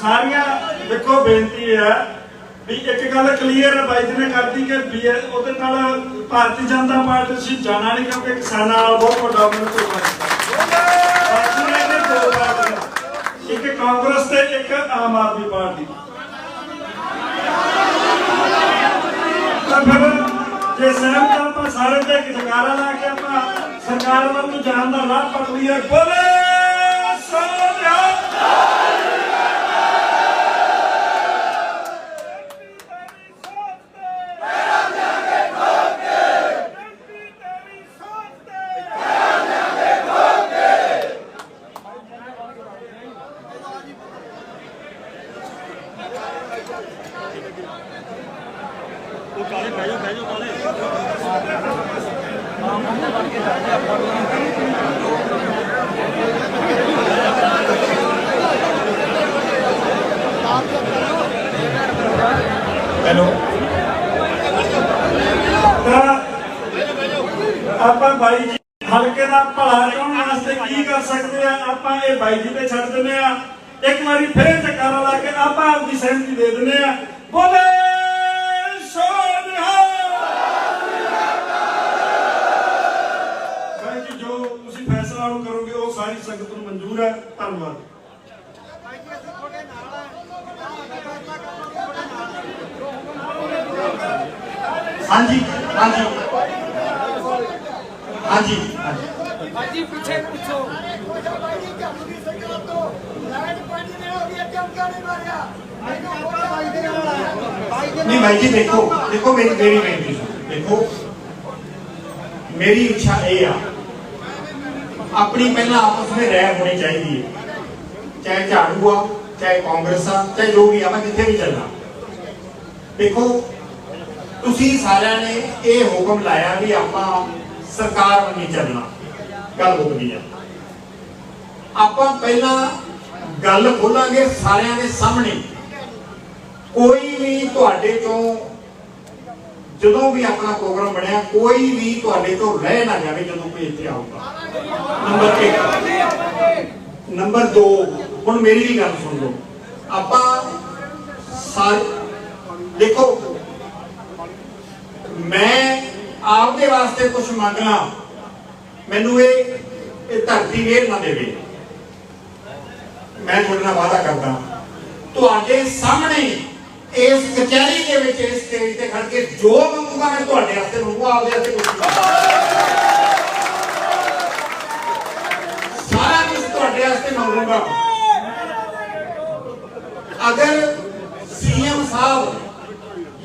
ਸਾਰੀਆਂ ਦੇਖੋ ਬੇਨਤੀ ਹੈ ਵੀ ਇੱਕ ਗੱਲ ਕਲੀਅਰ ਹੈ ਬਾਈ ਜੀ ਨੇ ਕਰਦੀ ਕਿ ਵੀ ਉਹਦੇ ਨਾਲ ਭਾਰਤੀ ਜਨਤਾ ਪਾਰਟੀ ਸੀ ਜਾਣਾ ਨਹੀਂ ਕਿਉਂਕਿ ਕਿਸਾਨਾਂ ਨਾਲ ਬਹੁਤ ਵੱਡਾ ਉਹਨਾਂ ਨੂੰ ਇੱਕ ਕਾਂਗਰਸ ਤੇ ਇੱਕ ਆਮ ਆਦਮੀ ਪਾਰਟੀ। ਤਾਂ ਫਿਰ ਜੇ ਸਹਿਮਤ ਆਪਾਂ ਸਾਰੇ ਤੇ ਜਗਾਰਾ ਲਾ ਕੇ ਆਪਾਂ ਸਰਕਾਰ ਵੱਲ ਨੂੰ ਜਾਣ ਦਾ ਰਾਹ ਪਟ ਬੋਲੇ! ਹੈਲੋ ਆਪਾਂ ਬਾਈ ਜੀ, ਹਲਕੇ ਦਾ ਭਲਾ ਚਾਹਣ ਵਾਸਤੇ ਕੀ ਕਰ ਸਕਦੇ ਆ? ਆਪਾਂ ਇਹ ਬਾਈ ਜੀ ਤੇ ਛੱਡ ਦਿੰਦੇ ਆ। ਇੱਕ ਵਾਰੀ ਫੇਰ ਟਕਾਰਾ ਲਾ ਕੇ ਆਪਾਂ ਆਪਦੀ ਸਹਿਮਤੀ ਦੇ ਦਿੰਦੇ ਆ ਬੋਲੇ ਜੋ ਤੁਸੀਂ ਫੈਸਲਾ ਹੁਣ ਕਰੋਗੇ, ਉਹ ਸਾਰੀ ਸੰਗਤ ਨੂੰ ਮਨਜ਼ੂਰ ਹੈ। ਧੰਨਵਾਦ। ਹਾਂਜੀ ਹਾਂਜੀ। ਹਾਂਜੀ ਹਾਂਜੀ। ਭਾਜੀ ਪਿੱਛੇ ਪੁੱਛੋ। ਨਹੀਂ ਦੇਖੋ ਦੇਖੋ ਮੇਰੀ ਮੇਰੀ ਬੇਨਤੀ। ਦੇਖੋ, ਮੇਰੀ ਇੱਛਾ ਇਹ ਆ, ਆਪਣੀ ਪਹਿਲਾਂ ਆਪਸ ਵਿੱਚ ਰਹਿ ਹੋਣੀ ਚਾਹੀਦੀ ਹੈ। ਚਾਹੇ ਝਾੜੂ ਆ, ਚਾਹੇ ਕਾਂਗਰਸ ਆ, ਚਾਹੇ ਜੋ ਵੀ ਆ ਮੈਂ ਜਿੱਥੇ ਵੀ ਚੱਲਣਾ। ਦੇਖੋ, ਤੁਸੀਂ ਸਾਰਿਆਂ ਨੇ ਇਹ ਹੁਕਮ ਲਾਇਆ ਵੀ ਆਪਾਂ ਸਰਕਾਰ ਵੱਲ ਨਹੀਂ ਚੱਲਣਾ। ਗੱਲ ਹੋ ਗਈ ਆ। ਆਪਾਂ ਪਹਿਲਾਂ ਗੱਲ ਖੋਲਾਂਗੇ ਸਾਰਿਆਂ ਦੇ ਸਾਹਮਣੇ। ਕੋਈ ਵੀ ਤੁਹਾਡੇ ਤੋਂ ਜਦੋਂ ਵੀ ਆਪਣਾ ਪ੍ਰੋਗਰਾਮ ਬਣਿਆ, ਕੋਈ ਵੀ ਤੁਹਾਡੇ ਤੋਂ ਰਹਿ ਨਾ ਜਾਵੇ ਜਦੋਂ ਕੋਈ ਇੱਥੇ ਆਊਗਾ। ਨੰਬਰ 1 ਨੰਬਰ 2 ਹੁਣ ਮੇਰੀ ਵੀ ਗੱਲ ਸੁਣ ਲਓ। ਆਪਾਂ ਸਾਰੇ ਦੇਖੋ, ਮੈਂ ਆਪਦੇ ਵਾਸਤੇ ਕੁਝ ਮੰਗਣਾ ਮੈਨੂੰ ਇਹ ਇਹ ਧਰਤੀ ਵੇਰ ਨਾ ਦੇਵੇ। ਮੈਂ ਤੁਹਾਡੇ ਨਾਲ ਵਾਅਦਾ ਕਰਦਾ। ਤੁਹਾਡੇ ਸਾਹਮਣੇ ਇਸ ਕਚਹਿਰੀ ਦੇ ਵਿੱਚ, ਇਸ ਸਟੇਜ ਤੇ ਖੜ ਕੇ ਜੋ ਮੰਗੂਗਾ, ਮੈਂ ਤੁਹਾਡੇ ਵਾਸਤੇ ਮੰਗੂਗਾ ਆਪਦੇ ਵਾਸਤੇ ਕੁਝ ਸਾਰਾ ਕੁਝ ਤੁਹਾਡੇ ਵਾਸਤੇ ਮੰਗੂਗਾ। ਅਗਰ ਸੀਐਮ ਸਾਹਿਬ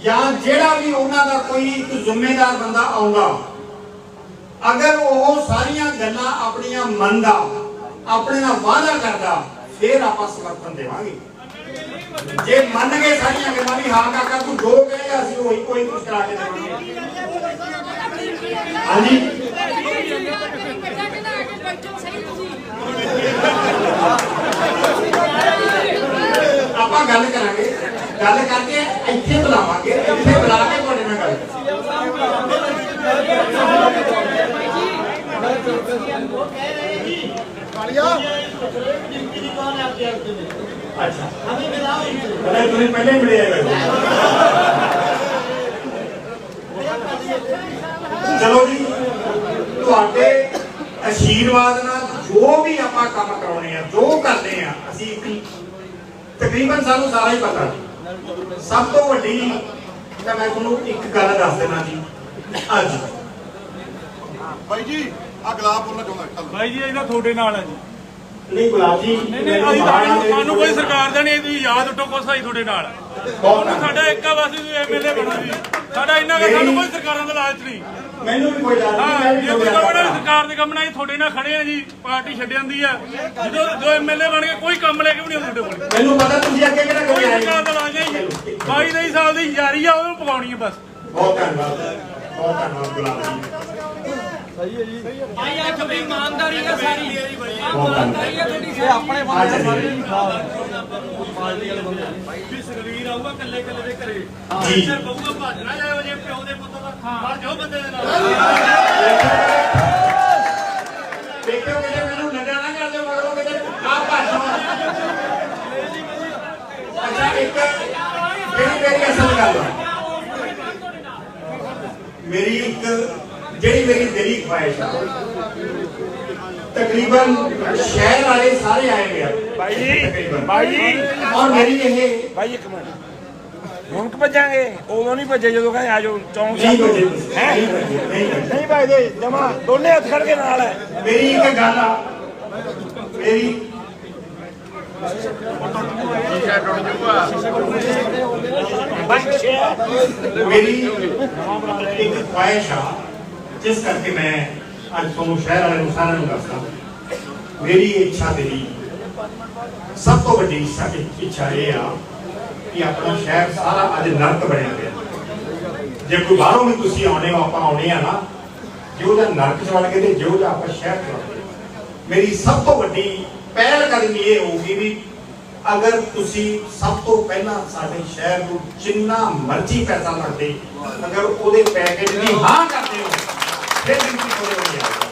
ਜਾਂ ਜਿਹੜਾ ਵੀ ਉਹਨਾਂ ਦਾ ਕੋਈ ਇੱਕ ਜ਼ਿੰਮੇਦਾਰ ਬੰਦਾ ਆਉਂਦਾ, ਅਗਰ ਉਹ ਸਾਰੀਆਂ ਗੱਲਾਂ ਆਪਣੀਆਂ ਮੰਨਦਾ, ਆਪਣੇ ਨਾਲ ਵਾਅਦਾ ਕਰਦਾ, ਫਿਰ ਆਪਾਂ ਸਮਰਥਨ ਦੇਵਾਂਗੇ। ਜੇ ਮੰਨ ਗਏ ਸਾਰੀਆਂ ਗੱਲਾਂ ਵੀ ਹਾਂ ਕਾਕਾ ਤੂੰ ਜੋ ਕਹੇਗਾ ਅਸੀਂ ਉਹੀ ਕੋਈ ਕੁਝ ਕਰਾ ਕੇ ਦੇਵਾਂਗੇ। ਹਾਂਜੀ? ਆਪਾਂ ਗੱਲ ਕਰਾਂਗੇ। ਗੱਲ ਕਰਕੇ ਇੱਥੇ ਬੁਲਾਵਾਂਗੇ ਇੱਥੇ ਬੁਲਾ ਕੇ ਤੁਹਾਡੇ ਨਾਲ ਗੱਲ ਕਰਾਂਗੇ। ਅੱਛਾ ਅਰੇ ਤੁਸੀਂ ਪਹਿਲੇ ਹੀ ਮਿਲੇ ਆਏ ਚਲੋ ਜੀ ਤੁਹਾਡੇ ਆਸ਼ੀਰਵਾਦ ਨਾਲ ਜੋ ਵੀ ਆਪਾਂ ਕੰਮ ਕਰਾਉਣੇ ਆ ਜੋ ਕਰਦੇ ਆ ਅਸੀਂ ਤਕਰੀਬਨ ਸਾਨੂੰ ਸਾਰਾ ਹੀ ਪਤਾ ਜੀ। ਸਭ ਤੋਂ ਵੱਡੀ ਤਾਂ ਮੈਂ ਤੁਹਾਨੂੰ ਇੱਕ ਗੱਲ ਦੱਸ ਦੇਣਾ ਜੀ ਅੱਜ। ਬਾਈ ਜੀ ਆ ਗਲਾਬ ਬੋਲਣਾ ਚਾਹੁੰਦਾ ਚੱਲ ਭਾਈ ਜੀ ਇਹਦਾ ਤੁਹਾਡੇ ਨਾਲ ਹੈ ਜੀ। ਨਹੀਂ ਗੁਲਾਬ ਜੀ ਨਹੀਂ ਨਹੀਂ ਅਸੀਂ ਤੁਹਾਨੂੰ ਤੁਹਾਨੂੰ ਕੋਈ ਸਰਕਾਰ ਦਾ ਨਹੀਂ ਤੁਸੀਂ ਯਾਦ ਉੱਠੋ ਕੁਛ ਅਸੀਂ ਤੁਹਾਡੇ ਨਾਲ। ਬਹੁਤ ਸਾਡਾ ਇੱਕ ਆ ਬਸ ਤੁਸੀਂ ਐਮਐਲਏ ਬਣੋ ਜੀ। ਸਾਡਾ ਇੰਨਾ ਕਿ ਸਾਨੂੰ ਕੋਈ ਸਰਕਾਰਾਂ ਦਾ ਲਾਲਚ ਨਹੀਂ। ਮੈਨੂੰ ਵੀ ਕੋਈ ਗੱਲ ਹਾਂ ਨਹੀਂ ਜੇ ਕੋਈ ਕੰਮ ਨਾਲ ਸਰਕਾਰ ਦੇ ਕੰਮ ਨਾਲ ਅਸੀਂ ਤੁਹਾਡੇ ਨਾਲ ਖੜੇ ਆ ਜੀ ਪਾਰਟੀ ਛੱਡ ਜਾਂਦੀ ਆ। ਜਦੋਂ ਜੋ ਐਮਐਲਏ ਬਣ ਕੇ ਕੋਈ ਕੰਮ ਲੈ ਕੇ ਵੀ ਨਹੀਂ ਆਉਂਦੇ ਤੁਹਾਡੇ ਕੋਲ। ਮੈਨੂੰ ਪਤਾ ਤੁਸੀਂ ਅੱਗੇ ਕਿਹੜਾ ਕੋਈ ਕੋਈ ਆਏ ਸਰਕਾਰ ਦਾ ਲਾਲਚ ਨਹੀਂ 22 23 ਸਾਲ ਦੀ ਯਾਰੀ ਆ ਉਹਨੂੰ ਪਕਾਉਣੀ ਹੈ ਬਸ। ਬਹੁਤ ਧੰਨਵਾਦ ਬਹੁਤ ਧੰਨਵਾਦ ਗੁਲਾਬ ਜੀ। ਭਾਈ ਆ ਤੁਹਾਡੀ ਇਮਾਨਦਾਰੀ ਆ ਸਾਰੀ ਆ ਇਮਾਨਦਾਰੀ ਆ ਤੁਹਾਡੀ ਸਾਰੀ ਆਪਣੇ ਆ ਚੱਲੀਏ ਵੀ ਸੁਖਵੀਰ ਆਊਗਾ ਕੱਲੇ ਕੱਲੇ ਦੇ ਘਰੇ ਜੀ ਸਿਰ ਭੱਜ ਨਾ ਜਾਇਓ ਜੇ ਪਿਓ ਦੇ ਪੁੱਤ ਦਾ ਮਰ ਜਾਓ ਬੰਦੇ ਦੇ ਨਾਲ ਦੇਖਿਓ ਕਿਤੇ ਮੈਨੂੰ ਨਜ਼ਰ ਨਾ ਕਰ ਦਿਓ ਮਗਰੋਂ ਕਿਤੇ ਆ ਭਾਸ਼ਾ ਇੱਕ ਜਿਹੜੀ ਮੇਰੀ ਅਸਲ ਗੱਲ ਮੇਰੀ ਇੱਕ ਜਿਹੜੀ ਮੇਰੀ ਦਿਲੀ ਖੁਆਇਸ਼ ਆ। ਤਕਰੀਬਨ ਸ਼ਹਿਰ ਵਾਲੇ ਸਾਰੇ ਆਏ ਆ। ਭਾਈ ਜੀ। ਭਾਈ ਜੀ। ਔਰ ਮੇਰੀ ਇਹ ਭਾਈ ਇੱਕ ਮਿੰਟ। ਹੁਣ ਕਿ ਭੱਜਾਂਗੇ? ਉਦੋਂ ਨਹੀਂ ਭੱਜੇ ਜਦੋਂ ਕਹਿੰਦੇ ਆਜੋ ਚੌਂਕ ਨਹੀਂ ਤੁਸੀਂ ਹੈਂ? ਨਹੀਂ ਬਜੇ ਨਹੀਂ ਬਜੇ ਨਹੀਂ ਭਾਈ ਦੇ ਜਮਾ ਦੋਨੇ ਹੱਥ ਖੜ ਕੇ ਨਾਲ ਹੈ। ਮੇਰੀ ਇੱਕ ਗੱਲ ਆ। ਮੇਰੀ ਮੇਰੀ ਇੱਕ ਖੁਆਇਸ਼ ਆ। ਜਿਸ ਕਰਕੇ ਮੈਂ ਅੱਜ ਤੁਹਾਨੂੰ ਸ਼ਹਿਰ ਵਾਲੇ ਨੂੰ ਸਾਰਿਆਂ ਨੂੰ ਦੱਸਦਾ ਮੇਰੀ ਇੱਛਾ ਤੇਰੀ ਸਭ ਤੋਂ ਵੱਡੀ ਇੱਛਾ ਇੱਛਾ ਇਹ ਆ ਕਿ ਆਪਣਾ ਸ਼ਹਿਰ ਸਾਰਾ ਅੱਜ ਨਰਕ ਬਣਿਆ ਪਿਆ ਜੇ ਕੋਈ ਬਾਹਰੋਂ ਵੀ ਤੁਸੀਂ ਆਉਣੇ ਹੋ, ਆਪਾਂ ਆਉਣੇ ਆ ਨਾ ਜਿਹੋ ਜਿਹਾ ਨਰਕ ਚ ਵੜ ਗਏ ਤੇ ਜਿਹੋ ਜਿਹਾ ਆਪਾਂ ਸ਼ਹਿਰ ਚ ਵੜ ਮੇਰੀ ਸਭ ਤੋਂ ਵੱਡੀ ਪਹਿਲ ਕਦਮੀ ਇਹ ਹੋਊਗੀ ਵੀ ਅਗਰ ਤੁਸੀਂ ਸਭ ਤੋਂ ਪਹਿਲਾਂ ਸਾਡੇ ਸ਼ਹਿਰ ਨੂੰ ਜਿੰਨਾ ਮਰਜ਼ੀ ਪੈਸਾ ਲੱਗਦੇ, ਅਗਰ ਉਹਦੇ ਪੈਕੇਜ ਦੀ ਹਾਂ ਕਰਦੇ ਹੋ Desde que